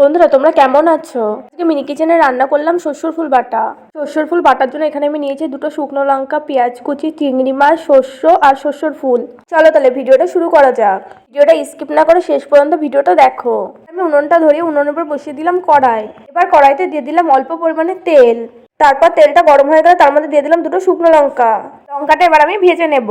বন্ধুরা, তোমরা কেমন আছো? আজকে মিনি কিচেনে রান্না করলাম শস্যর ফুল বাটা। শস্যর ফুল বাটার জন্য এখানে আমি নিয়েছি দুটো শুকনো লঙ্কা, পেঁয়াজ কুচি, চিংড়ি মাছ, শস্য আর শস্যর ফুল। চলো তাহলে ভিডিওটা শুরু করা যাক। ভিডিওটা স্কিপ না করে শেষ পর্যন্ত ভিডিওটা দেখো। আমি উনুনটা ধরিয়ে উনুনের উপর বসিয়ে দিলাম কড়াই। এবার কড়াইতে দিয়ে দিলাম অল্প পরিমাণে তেল। তারপর তেলটা গরম হয়ে গেলে তার মধ্যে দিয়ে দিলাম দুটো শুকনো লঙ্কা। লঙ্কাটা এবার আমি ভেজে নেব।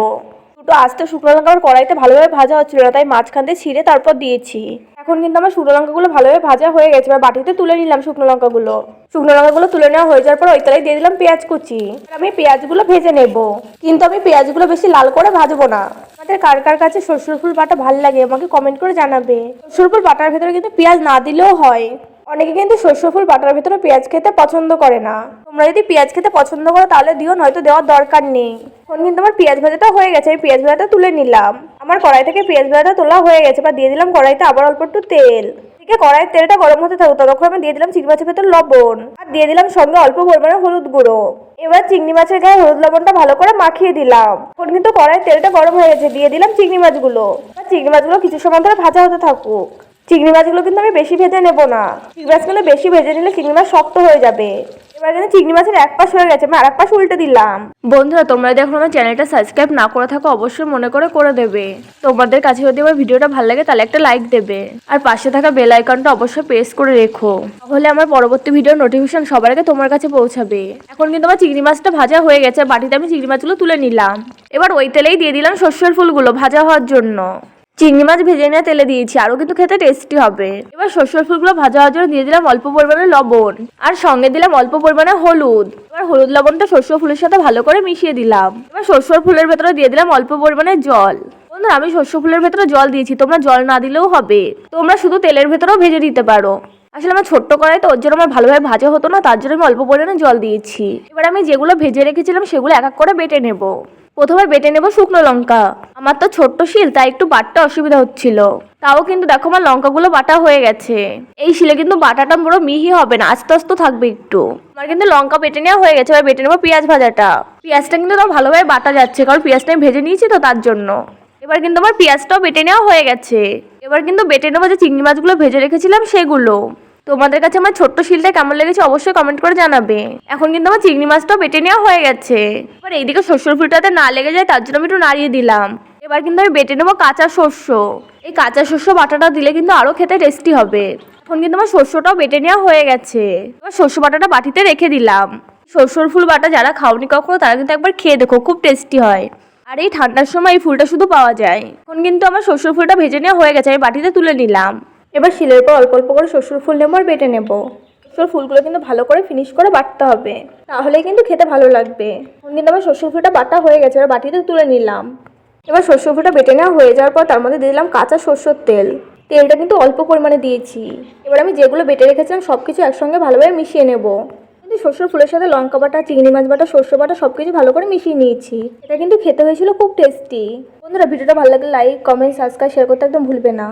দুটো আস্তে শুকনো লঙ্কা আমার কড়াইতে ভালোভাবে ভাজা হচ্ছিল না, তাই মাঝখান দিয়ে ছিঁড়ে তারপর দিয়েছি। এখন কিন্তু আমার শুকনো লঙ্কাগুলো ভালোভাবে ভাজা হয়ে গেছে। এবার বাটিতে তুলে নিলাম শুকনো লঙ্কাগুলো। শুকনো লঙ্কাগুলো তুলে নেওয়া হয়ে যাওয়ার পর ওই তেলাই দিয়ে দিলাম পেঁয়াজ কুচি। আমি পেঁয়াজগুলো ভেজে নেব। কিন্তু আমি পেঁয়াজগুলো বেশি লাল করে ভাজবো না। আমাদের কার কার কাছে শ্বশুর ফুল বাটা ভালো লাগে আমাকে কমেন্ট করে জানাবে। শ্বশুর ফুল বাটার ভেতরে কিন্তু পেঁয়াজ না দিলেও হয়। অনেকে কিন্তু শস্য ফুল বাটার ভিতরে পেঁয়াজ খেতে পছন্দ করে না। তোমরা যদি পেঁয়াজ খেতে পছন্দ করো, তাহলে দিও, নয়তো দেওয়ার দরকার নেই। এখন কিন্তু আমার পেঁয়াজ ভাজাটা হয়ে গেছে, আমি পেঁয়াজ ভাজাটা তুলে নিলাম। আমার কড়াই থেকে পেঁয়াজ ভাজাটা তোলা হয়ে গেছে বা দিয়ে দিলাম কড়াইতে আবার অল্প একটু তেল। আছে কড়াইয়ের তেলটা গরম হতে থাকুক, ততক্ষণ আমি দিয়ে দিলাম চিংড়ি মাছের ভেতর লবণ। আর দিয়ে দিলাম সঙ্গে অল্প পরিমাণে হলুদ গুঁড়ো। এবার চিংড়ি মাছের গায়ে হলুদ লবণটা ভালো করে মাখিয়ে দিলাম। এখন কিন্তু কড়াইয়ের তেলটা গরম হয়ে গেছে, দিয়ে দিলাম চিংড়ি মাছগুলো। চিংড়ি মাছগুলো কিছু সময় ধরে ভাজা হতে থাকুক। চিংড়ি মাছগুলো কিন্তু আমি বেশি ভেজে নেব না। চিংড়ি মাছগুলো বেশি ভেজে নিলে চিংড়ি মাছ শক্ত হয়ে যাবে। এবার কিন্তু চিংড়ি মাছের এক পাশ হয়ে গেছে আমি আর এক পাশ উল্টে দিলাম। বন্ধুরা, তোমরা যদি এখন আমার চ্যানেলটা সাবস্ক্রাইব না করে থাকো, অবশ্যই মনে করে করে দেবে। তোমাদের কাছে যদি আমার ভিডিওটা ভালো লাগে, তাহলে একটা লাইক দেবে। আর পাশে থাকা বেল আইকনটা অবশ্যই প্রেস করে রেখো। তাহলে আমার পরবর্তী ভিডিওর নোটিফিকেশন সবার আগে তোমার কাছে পৌঁছাবে। এখন কিন্তু আমার চিংড়ি মাছটা ভাজা হয়ে গেছে, বাটিতে আমি চিংড়ি মাছগুলো তুলে নিলাম। এবার ওই তেলেই দিয়ে দিলাম শস্যের ফুলগুলো ভাজা হওয়ার জন্য। চিংড়ি মাছ ভেজে নিয়ে তেলে দিয়েছি, আরও কিন্তু খেতে টেস্টি হবে। এবার সর্ষের ফুলগুলো ভাজা হওয়ার জন্য দিয়ে দিলাম অল্প পরিমাণে লবণ, আর সঙ্গে দিলাম অল্প পরিমাণে হলুদ। এবার হলুদ লবণটা সর্ষে ফুলের সাথে ভালো করে মিশিয়ে দিলাম। এবার সর্ষের ফুলের ভেতরে দিয়ে দিলাম অল্প পরিমাণে জল। বন্ধুরা, আমি শস্য ফুলের ভেতরে জল দিয়েছি, তোমরা জল না দিলেও হবে। তোমরা শুধু তেলের ভেতরেও ভেজে দিতে পারো। আসলে আমার ছোট্ট কড়াই তো ওর জন্য আমার ভালোভাবে ভাজা হতো না, তার জন্য আমি অল্প পরিমাণে জল দিয়েছি। এবার আমি যেগুলো ভেজে রেখেছিলাম, সেগুলো এক এক করে বেটে নেব। প্রথমে বেটে নেব শুকনো লঙ্কা। আমার তো ছোট্ট শিল, তাই একটু বাটতে অসুবিধা হচ্ছিল। তাও কিন্তু দেখো আমার লঙ্কাগুলো বাটা হয়ে গেছে। এই শিলে কিন্তু বাটাটা পুরো মিহি হবে না, আস্তে আস্তে থাকবে একটু। আমার কিন্তু লঙ্কা বেটে নেওয়া হয়ে গেছে, এবার বেটে নেব পেঁয়াজ ভাজাটা। পেঁয়াজটা কিন্তু তাও ভালোভাবে বাটা যাচ্ছে, কারণ পেঁয়াজটা আমি ভেজে নিয়েছি তো তার জন্য। এবার কিন্তু আমার পেঁয়াজটাও বেটে নেওয়া হয়ে গেছে। এবার কিন্তু বেটে নেব যে চিংড়ি মাছগুলো ভেজে রেখেছিলাম সেগুলো। তোমাদের কাছে আমার ছোট্ট শিলটা কেমন লেগেছে অবশ্যই কমেন্ট করে জানাবে। এখন কিন্তু আমার চিংড়ি মাছটাও বেটে নেওয়া হয়ে গেছে। এবার এইদিকে শস্যর ফুলটাতে না লেগে যায় তার জন্য আমি একটু নাড়িয়ে দিলাম। এবার কিন্তু আমি বেটে নেব কাঁচা শস্য এই কাঁচা শস্য বাটাটা দিলে কিন্তু আরও খেতে টেস্টি হবে। এখন কিন্তু আমার শস্যটাও বেটে নেওয়া হয়ে গেছে। এবার শস্য বাটাটা বাটিতে রেখে দিলাম। শস্যর ফুল বাটা যারা খাওনি কখনো তারা কিন্তু একবার খেয়ে দেখো, খুব টেস্টি হয়। আর এই ঠান্ডার সময় এই ফুলটা শুধু পাওয়া যায়। এখন কিন্তু আমার শস্যর ফুলটা ভেজে নেওয়া হয়ে গেছে, আমি বাটিতে তুলে নিলাম। এবার শিলের পর অল্প অল্প করে শ্বশুর ফুল আর বেটে নেব। শ্বশুর ফুলগুলো কিন্তু ভালো করে ফিনিশ করে বাটতে হবে। তাহলেই কিন্তু খেতে ভালো লাগবে। কিন্তু আমার শ্বশুর ফুলটা বাটা হয়ে গেছে, এবার বাটিতে তুলে নিলাম। এবার শস্য ফুলটা বেটে নেওয়া হয়ে যাওয়ার পর তার মধ্যে দিয়ে দিলাম কাঁচা শস্যর তেল। তেলটা কিন্তু অল্প পরিমাণে দিয়েছি। এবার আমি যেগুলো বেটে রেখেছিলাম সব কিছু একসঙ্গে ভালোভাবে মিশিয়ে নেব। কিন্তু শস্যর ফুলের সাথে লঙ্কা বাটা, চিংড়ি মাছ বাটা শস্য বাটা সব কিছু ভালো করে মিশিয়ে নিয়েছি। এটা কিন্তু খেতে হয়েছিল খুব টেস্টি বন্ধুরা, ভিডিওটা ভালো লাগলে লাইক কমেন্ট সাবস্ক্রাইব শেয়ার করতে একদম ভুলবে না।